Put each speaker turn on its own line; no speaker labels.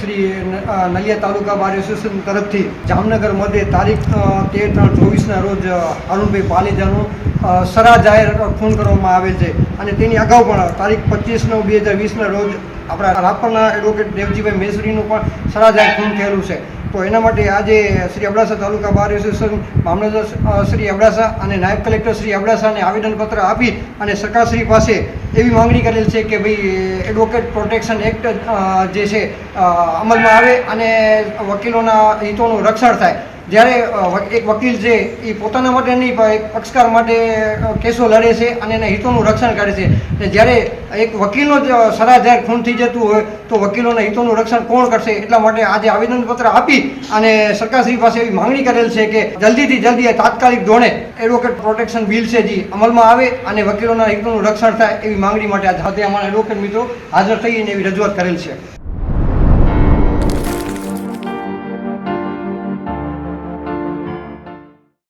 Shri Naliya taluka bar association તરફથી જામનગર મધ્યે તારીખ તેર ત્રણ ચોવીસના રોજ અરુણભાઈ પાલેજાનું સરા જાહેર ખૂન કરવામાં આવેલ છે. અને તેની અગાઉ પણ તારીખ પચીસ નવ બે હજાર વીસના રોજ આપણા રાપરના એડવોકેટ દેવજીભાઈ મેસરીનું પણ સરા જાહેર ખૂન થયેલું છે. તો એના માટે આજે શ્રી અબડાસા તાલુકા બાર એસોસિએશન મામલતદાર શ્રી અબડાસા અને નાયબ કલેક્ટર શ્રી અબડાસાને આવેદનપત્ર આપી અને સરકારશ્રી પાસે એવી માંગણી કરેલ છે કે ભાઈ એડવોકેટ પ્રોટેક્શન એક્ટ જે છે અમલમાં આવે અને વકીલોના હિતોનું રક્ષણ થાય. જ્યારે એક વકીલ છે એ પોતાના માટે નહીં, પણ એક પક્ષકાર માટે કેસો લડે છે અને એના હિતોનું રક્ષણ કરે છે. જ્યારે એક વકીલનો જ સરા જાહેર ખૂન થઈ જતું હોય, તો વકીલોના હિતોનું રક્ષણ કોણ કરશે? એટલા માટે આજે આવેદનપત્ર આપી અને સરકારશ્રી પાસે એવી માંગણી કરેલ છે કે જલ્દીથી જલ્દી તાત્કાલિક ધોરણે એડવોકેટ પ્રોટેક્શન બિલ છે જે, અમલમાં આવે અને વકીલોના હિતોનું રક્ષણ થાય એવી માંગણી માટે આજે અમારા એડવોકેટ મિત્રો હાજર થઈને એવી રજૂઆત કરેલ છે.